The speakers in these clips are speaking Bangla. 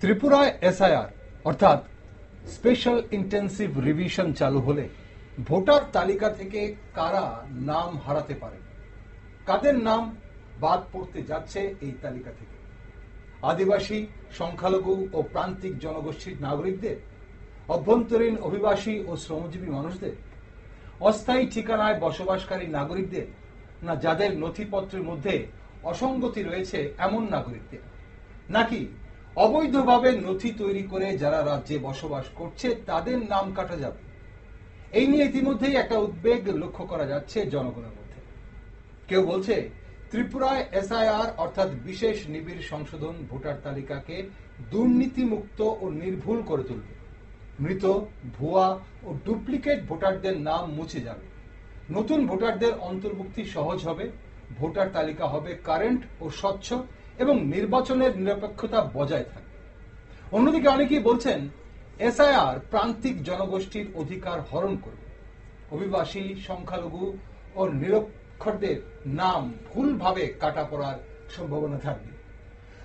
ত্রিপুরায় এসআইআর অর্থাৎ স্পেশাল ইন্টেন্সিভ রিভিশন চালু হলে ভোটার তালিকা থেকে কারা নাম হারাতে পারে, কাদের নাম বাদ পড়তে যাচ্ছে এই তালিকা থেকে? আদিবাসী, সংখ্যালঘু ও প্রান্তিক জনগোষ্ঠীর নাগরিকদের, অভ্যন্তরীণ অভিবাসী ও শ্রমজীবী মানুষদের, অস্থায়ী ঠিকানায় বসবাসকারী নাগরিকদের, না যাদের নথিপত্রের মধ্যে অসঙ্গতি রয়েছে এমন নাগরিকদের? নাকি অবৈধভাবে নথি তৈরি করে যারা রাজ্যে বসবাস করছে, তাদের নাম কাটা যাবে। এই নিয়ে ইতিমধ্যেই একটা উদ্বেগ লক্ষ্য করা যাচ্ছে জনগণের মধ্যে। কেউ বলছে, ত্রিপুরায় এসআইআর, অর্থাৎ বিশেষ নিবিড় সংশোধন ভোটার তালিকাকে দুর্নীতিমুক্ত ও নির্ভুল করে তুলবে। মৃত, ভুয়া ও ডুপ্লিকেট ভোটারদের নাম মুছে যাবে। নতুন ভোটারদের অন্তর্ভুক্তি সহজ হবে, ভোটার তালিকা হবে কারেন্ট ও স্বচ্ছ এবং নির্বাচনের নিরপেক্ষতা বজায় থাকবে অন্যদিকে অনেকেই বলছেন, এসআইআর প্রান্তিক জনগোষ্ঠীর অধিকার হরণ করবে। অভিবাসী, সংখ্যালঘু ও নিরক্ষরদের নাম ভুলভাবে কাটা পড়ার সম্ভাবনা থাকবে।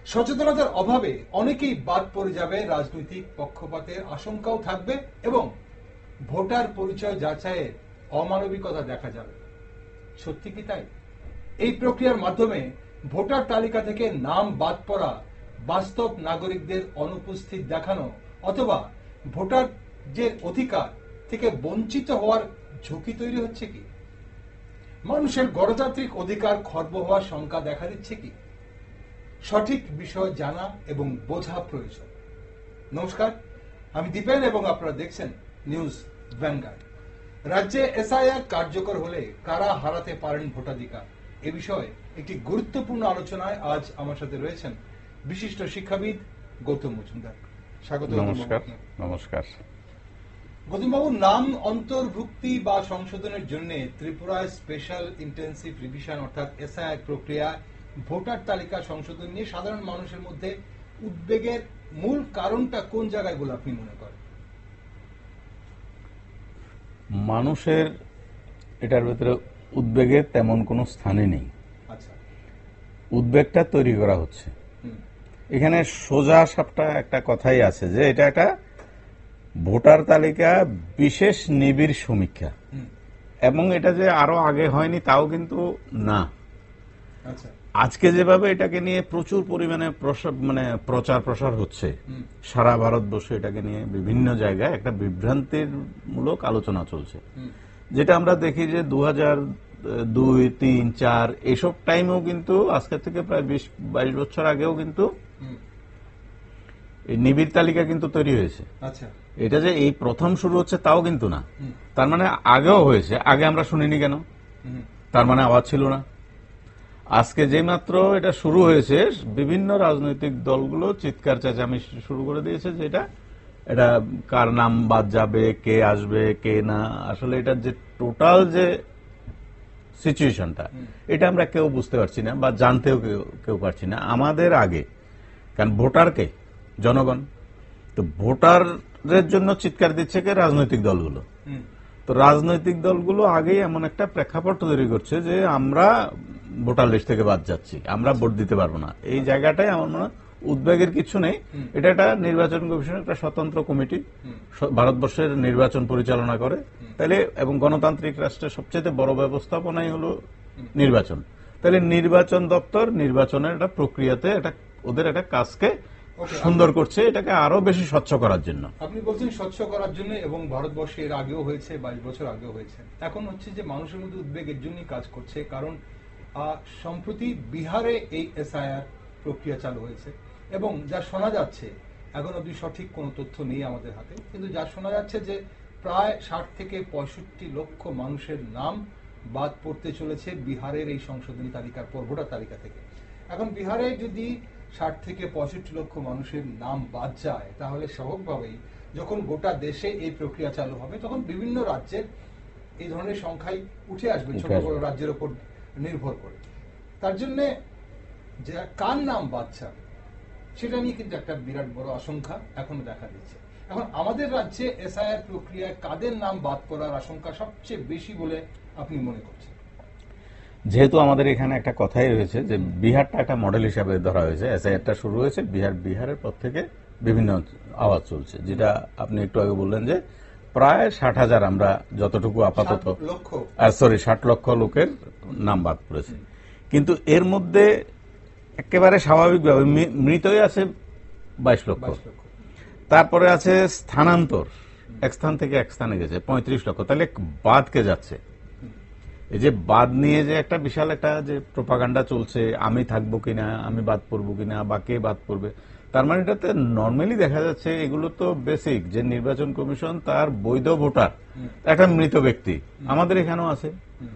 সচেতনতার অভাবে অনেকেই বাদ পড়ে যাবে, রাজনৈতিক পক্ষপাতের আশঙ্কাও থাকবে এবং ভোটার পরিচয় যাচাইয়ের অমানবিকতা দেখা যাবে। সত্যি কি তাই? এই প্রক্রিয়ার মাধ্যমে ভোটার তালিকা থেকে নাম বাদ পড়া বাস্তব নাগরিকদের অনুপস্থিত দেখানো অথবা ভোটার যে অধিকার থেকে বঞ্চিত হওয়ার ঝুঁকি তৈরি হচ্ছে কি? মানুষের গণতান্ত্রিক অধিকার খর্ব হওয়ার শঙ্কা দেখা দিচ্ছে কি? সঠিক বিষয় জানা এবং বোঝা প্রয়োজন। নমস্কার, আমি দীপেন এবং আপনারা দেখছেন নিউজ ভ্যানগার্ড। রাজ্যে এসআইআর কার্যকর হলে কারা হারাতে পারেন ভোটাধিকার? এ বিষয়ে একটি গুরুত্বপূর্ণ আলোচনায় আজ আমার সাথে রয়েছেন বিশিষ্ট শিক্ষাবিদ গৌতম মজুমদার। স্বাগত নমস্কার নমস্কার। গৌতমবাবু নাম অন্তর্ভুক্তি বা সংশোধনের জন্য ত্রিপুরায় স্পেশাল ইন্টেন্সিভ রিভিশন অর্থাৎ এসআইআর প্রক্রিয়া ভোটার তালিকা সংশোধন নিয়ে সাধারণ মানুষের মধ্যে উদ্বেগের মূল কারণটা কোন জায়গায় বলে আপনি মনে করেন? মানুষের এটার ভেতরে উদ্বেগের তেমন কোনো স্থানে নেই। আচ্ছা। উদ্বেগটা তৈরি করা হচ্ছে। এখানে সোজা সাপটা একটা কথাই আছে যে এটা একটা ভোটার তালিকা বিশেষ নিবিড় সমীক্ষা। এবং এটা যে আরও আগে হয়নি তাও কিন্তু না। আচ্ছা। আজকে যেভাবে এটাকে নিয়ে প্রচুর পরিমাণে মানে প্রচার প্রসার হচ্ছে সারা ভারতবর্ষে এটাকে নিয়ে বিভিন্ন জায়গায় একটা বিভ্রান্তির মূলক আলোচনা চলছে। যেটা আমরা দেখি যে দু দুই তিন চার এসব টাইমেও কিন্তু আজকে থেকে প্রায় বিশ বাইশ বছর আগেও কিন্তু এই নিবিড় তালিকা কিন্তু তৈরি হয়েছে। আচ্ছা। এটা যে এই প্রথম শুরু হচ্ছে তাও কিন্তু না। তার মানে আগেও হয়েছে আগে আমরা শুনিনি কেন? তার মানে আওয়াজ ছিল না। আজকে যে মাত্র এটা শুরু হয়েছে বিভিন্ন রাজনৈতিক দলগুলো চিৎকার চেঁচামি শুরু করে দিয়েছে যে এটা এটা কার নাম বাদ যাবে কে আসবে কে না আসলে এটার যে টোটাল যে সিচুয়েশনটা এটা আমরা কেউ বুঝতে পারছি না বা জানতেও কেউ কেউ পারছি না। আমাদের আগে কারণ ভোটারকে জনগণ। তো ভোটারের জন্য চিৎকার দিচ্ছে কে? রাজনৈতিক দলগুলো। তো রাজনৈতিক দলগুলো আগেই এমন একটা প্রেক্ষাপট তৈরি করছে যে আমরা ভোটার লিস্ট থেকে বাদ যাচ্ছি আমরা ভোট দিতে পারব না। এই জায়গাটাই আমার মনে হয় উদ্বেগের কিছু নেই। এটা একটা নির্বাচন কমিশনের একটা স্বতন্ত্র কমিটি। ভারতবর্ষের নির্বাচন পরিচালনা করে। তাহলে এবং গণতান্ত্রিক রাষ্ট্রের সবচেয়ে বড় ব্যবস্থাপনাই হলো নির্বাচন। তাহলে নির্বাচন দপ্তর নির্বাচনের একটা প্রক্রিয়াতে একটা ওদের একটা কাজকে সুন্দর করছে এটাকে আরও বেশি স্বচ্ছ করার জন্য। আপনি বলছেন স্বচ্ছ করার জন্য এবং ভারতবর্ষে এর আগেও হয়েছে বাইশ বছর আগেও হয়েছে। এখন হচ্ছে যে মানুষের মধ্যে উদ্বেগের জন্যই কাজ করছে কারণ সম্প্রতি বিহারে এই এসআইআর প্রক্রিয়া চালু হয়েছে। এবং যা শোনা যাচ্ছে এখন অব্দি সঠিক কোনো তথ্য নেই আমাদের হাতে কিন্তু যা শোনা যাচ্ছে যে প্রায় ষাট থেকে পঁয়ষট্টি লক্ষ মানুষের নাম বাদ পড়তে চলেছে বিহারের এই সংশোধনী তালিকার পর ভোটার তালিকা থেকে। এখন বিহারে যদি ষাট থেকে পঁয়ষট্টি লক্ষ মানুষের নাম বাদ যায় তাহলে স্বাভাবিকভাবেই যখন গোটা দেশে এই প্রক্রিয়া চালু হবে তখন বিভিন্ন রাজ্যের এই ধরনের সংখ্যাই উঠে আসবে ছোট বড় রাজ্যের উপর নির্ভর করে। তার জন্য যে কার নাম বাদ যাবে সেটা নিয়ে কিন্তু একটা বিরাট বড় আশঙ্কা এখনও দেখা দিচ্ছে। এখন আমাদের রাজ্যে এসআইআর প্রক্রিয়ায় কাদের নাম বাদ পড়ার আশঙ্কা সবচেয়ে বেশি বলে আপনি মনে করছেন? যেহেতু আমাদের এখানে একটা কথাই রয়েছে যে বিহারটা একটা মডেল হিসাবে ধরা হয়েছে। এসআইআরটা শুরু হয়েছে বিহার বিহারের পর থেকে বিভিন্ন আওয়াজ চলছে। যেটা আপনি একটু আগে বললেন যে প্রায় ষাট হাজার আমরা যতটুকু আপাতত সরি ষাট লক্ষ লোকের নাম বাদ পড়েছে। কিন্তু এর মধ্যে একেবারে স্বাভাবিকভাবে মৃতই আছে বাইশ লক্ষ। তারপরে আছে স্থানান্তর। এক স্থান থেকে এক স্থানে গেছে পঁয়ত্রিশ লক্ষ। তাহলে বাদ কে যাচ্ছে। এই যে বাদ নিয়ে যে একটা বিশাল একটা যে প্রোপাগান্ডা চলছে আমি থাকব কিনা আমি বাদ পড়ব কিনা বা কে বাদ পড়বে তার মানে এটাতে নর্মালি দেখা যাচ্ছে এগুলো তো বেসিক যে নির্বাচন কমিশন তার বৈধ ভোটার একটা মৃত ব্যক্তি। আমাদের এখানেও আছে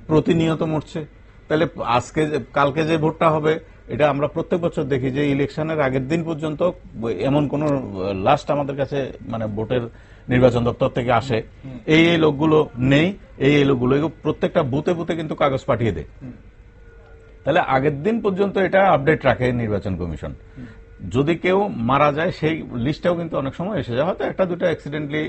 প্রতিনিয়ত মরছে। তাহলে আজকে যে- কালকে যে ভোটটা হবে এটা আমরা প্রত্যেক বছর দেখি যে ইলেকশনের আগের দিন পর্যন্ত এমন কোন লাস্ট আমাদের কাছে মানে ভোটের নির্বাচন দপ্তর থেকে আসে। এই এই লোকগুলো নেই এই এই লোকগুলো প্রত্যেকটা বুথে বুথে কিন্তু কাগজ পাঠিয়ে দেয়। তাহলে আগের দিন পর্যন্ত এটা আপডেট রাখে নির্বাচন কমিশন। যদি কেউ মারা যায় সেই লিস্টটাও কিন্তু অনেক সময় এসে যায়। হয়তো একটা দুটো অ্যাক্সিডেন্টলি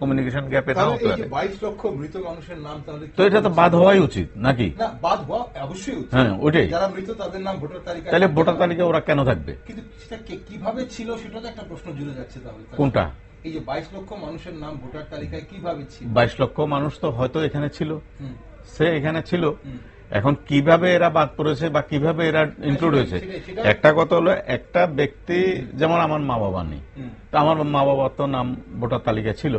কমিউনিকেশন গ্যাপে নাও হতে পারে। বাইশ লক্ষ মৃত মানুষের নাম তাহলে তো এটা তো বাদ হওয়াই উচিত নাকি? না বাদ হওয়া অবশ্যই উচিত। হ্যাঁ ওইটাই। যারা মৃত তাদের নাম ভোটার তালিকায় তাহলে ভোটার না। তালিকা ওরা কেন থাকবে? কিন্তু সেটা কীভাবে ছিল সেটা তো একটা প্রশ্ন জুড়ে যাচ্ছে তাহলে। কোনটা? এই যে বাইশ লক্ষ মানুষের নাম ভোটার তালিকায় কীভাবে ছিল? বাইশ লক্ষ মানুষ তো হয়তো এখানে ছিল। সে এখানে ছিল। এখন কীভাবে এরা বাদ পড়েছে বা কীভাবে এরা ইনক্লুড হয়েছে। একটা কথা হলো একটা ব্যক্তি যেমন আমার মা বাবা নেই। তো আমার মা বাবার তো নাম ভোটার তালিকা ছিল।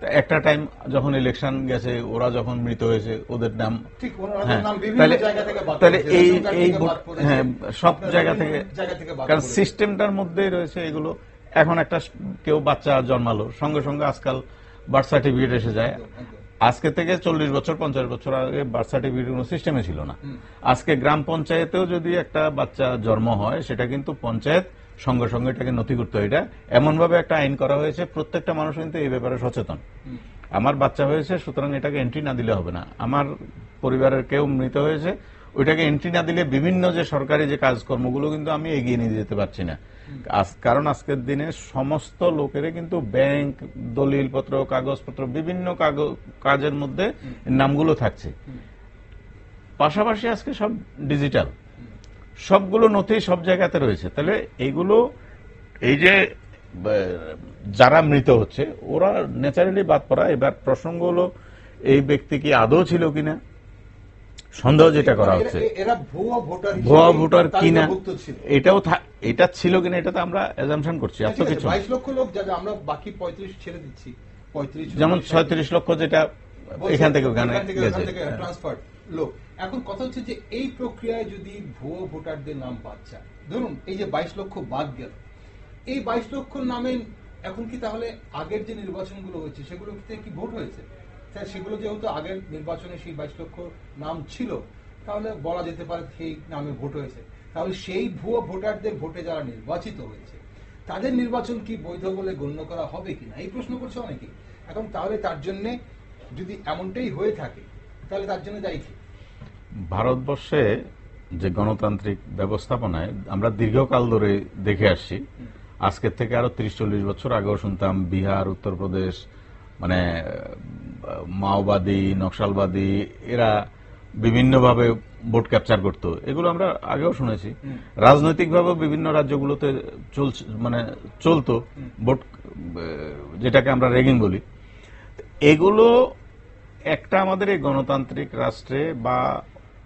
তো একটা টাইম যখন ইলেকশন গেছে ওরা যখন মৃত হয়েছে ওদের নাম হ্যাঁ, তাহলে এই এই হ্যাঁ সব জায়গা থেকে কারণ সিস্টেমটার মধ্যেই রয়েছে এগুলো। এখন একটা কেউ বাচ্চা জন্মালো সঙ্গে সঙ্গে আজকাল বার্থ সার্টিফিকেট এসে যায়। আজকে থেকে চল্লিশ বছর পঞ্চাশ বছর আগে বার্থ সার্টিফিকেট কোনো সিস্টেমে ছিল না। আজকে গ্রাম পঞ্চায়েতেও যদি একটা বাচ্চা জন্ম হয় সেটা কিন্তু পঞ্চায়েত সঙ্গে সঙ্গে এটাকে নথি করতে হয়। এটা এমনভাবে একটা আইন করা হয়েছে প্রত্যেকটা মানুষ কিন্তু এই ব্যাপারে সচেতন। আমার বাচ্চা হয়েছে সুতরাং এটাকে এন্ট্রি না দিলে হবে না। আমার পরিবারের কেউ মৃত হয়েছে ওইটাকে এন্ট্রি না দিলে বিভিন্ন যে সরকারি যে কাজকর্মগুলো কিন্তু আমি এগিয়ে নিয়ে যেতে পারছি না। কারণ আজকের দিনে সমস্ত লোকেরে কিন্তু ব্যাংক দলিলপত্র, কাগজপত্র, বিভিন্ন কাজের মধ্যে নামগুলো থাকছে। পাশাপাশি আজকে সব ডিজিটাল সবগুলো নথি সব জায়গাতে রয়েছে। তাহলে এইগুলো এই যে যারা মৃত হচ্ছে, ওরা ন্যাচারালি বাদ পড়া। এবার প্রসঙ্গ হলো, এই ব্যক্তি কি আদৌ ছিল কিনা? সন্দেহ যেটা করা হচ্ছে। ভুয়া ভোটার কিনা এটাও এটা ছিল কিনা এটা তো আমরা অ্যাজামশন করছি আর তো কিছু বাইশ লক্ষ লোক যা যা আমরা বাকি পঁয়ত্রিশ ছেড়ে দিচ্ছি। পঁয়ত্রিশ যেমন ছয়ত্রিশ লক্ষ যেটা এখান থেকে ওখানে হ্যাঁ। ট্রান্সফার লোক। এখন কথা হচ্ছে যে এই প্রক্রিয়ায় যদি ভুয়ো ভোটারদের নাম বাদ যায় ধরুন এই যে বাইশ লক্ষ বাদ গেল এই বাইশ লক্ষ নামে এখন কি তাহলে আগের যে নির্বাচনগুলো হয়েছে সেগুলোতে কি ভোট হয়েছে? তাই সেগুলো যেহেতু আগের নির্বাচনে সেই বাইশ লক্ষ নাম ছিল তাহলে বলা যেতে পারে সেই নামে ভোট হয়েছে। তাহলে সেই ভুয়ো ভোটারদের ভোটে যারা নির্বাচিত হয়েছে তাদের নির্বাচন কি বৈধ বলে গণ্য করা হবে কিনা? এই প্রশ্ন করছে অনেকে এখন তাহলে তার জন্য যদি এমনটাই হয়ে থাকে তাহলে তার জন্য দায়ী ভারতবর্ষে যে গণতান্ত্রিক ব্যবস্থাপনায় আমরা দীর্ঘকাল ধরে দেখে আসছি আজকের থেকে আরও ত্রিশ চল্লিশ বছর আগেও শুনতাম বিহার উত্তরপ্রদেশ মানে মাওবাদী নকশালবাদী এরা বিভিন্নভাবে ভোট ক্যাপচার করত। এগুলো আমরা আগেও শুনেছি। রাজনৈতিকভাবে বিভিন্ন রাজ্যগুলোতে চলছে মানে চলতো ভোট যেটাকে আমরা রেগিং বলি। এগুলো একটা আমাদের এই গণতান্ত্রিক রাষ্ট্রে বা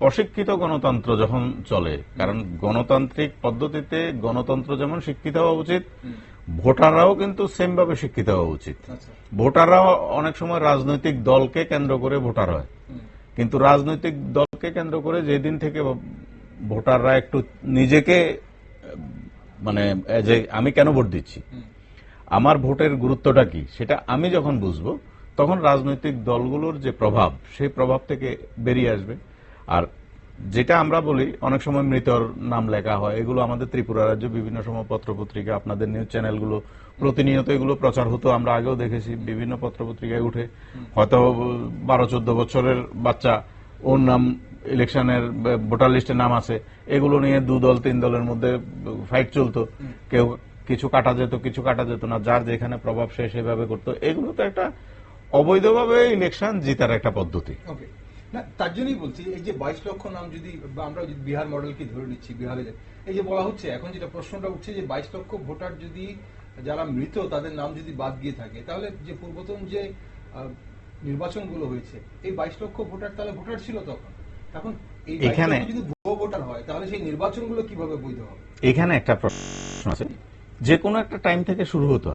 অশিক্ষিত গণতন্ত্র যখন চলে কারণ গণতান্ত্রিক পদ্ধতিতে গণতন্ত্র যেমন শিক্ষিত হওয়া উচিত ভোটাররাও কিন্তু সেম ভাবে শিক্ষিত হওয়া উচিত। আচ্ছা। ভোটাররাও অনেক সময় রাজনৈতিক দলকে কেন্দ্র করে ভোটার হয়। কিন্তু রাজনৈতিক দলকে কেন্দ্র করে যেদিন থেকে ভোটাররা একটু নিজেকে মানে যে আমি কেন ভোট দিচ্ছি? আমার ভোটের গুরুত্বটা কি? সেটা আমি যখন বুঝব তখন রাজনৈতিক দলগুলোর যে প্রভাব সেই প্রভাব থেকে বেরিয়ে আসবে। আর যেটা আমরা বলি, অনেক সময় মৃতর নাম লেখা হয়। এগুলো আমাদের ত্রিপুরা রাজ্য বিভিন্ন সময় পত্রপত্রিকা, আপনাদের নিউজ চ্যানেলগুলো প্রতিনিয়ত এগুলো প্রচার হতো। আমরা আগেও দেখেছি বিভিন্ন পত্রপত্রিকায় উঠে। হয়তো বারো, চোদ্দ বছরের বাচ্চা, ওর নাম ইলেকশনের ভোটার লিস্টে নাম আছে। এগুলো নিয়ে দু দল, তিন দলের মধ্যে ফাইট চলতো। কেউ কিছু কাটা যেত, কিছু কাটা যেত না। যার যেখানে প্রভাব সে সেভাবে করতো। এগুলো তো একটা অবৈধভাবে ইলেকশন জিতার একটা পদ্ধতি। না তার জন্যই বলছি এই যে বাইশ লক্ষ নাম যদি বা আমরা যদি বিহার মডেলকে ধরে নিচ্ছি বিহারে এই যে বলা হচ্ছে এখন যেটা প্রশ্নটা উঠছে যে বাইশ লক্ষ ভোটার যদি যারা মৃত তাদের নাম যদি বাদ গিয়ে থাকে তাহলে যে পূর্বতন যে নির্বাচনগুলো হয়েছে এই বাইশ লক্ষ ভোটার তাহলে ভোটার ছিল তখন। এখন এই এখানে- যদি ভুয়ো ভোটার হয় তাহলে সেই নির্বাচনগুলো কীভাবে বৈধ হবে? এখানে একটা প্রশ্ন আছে যে কোনো একটা টাইম থেকে শুরু হতো।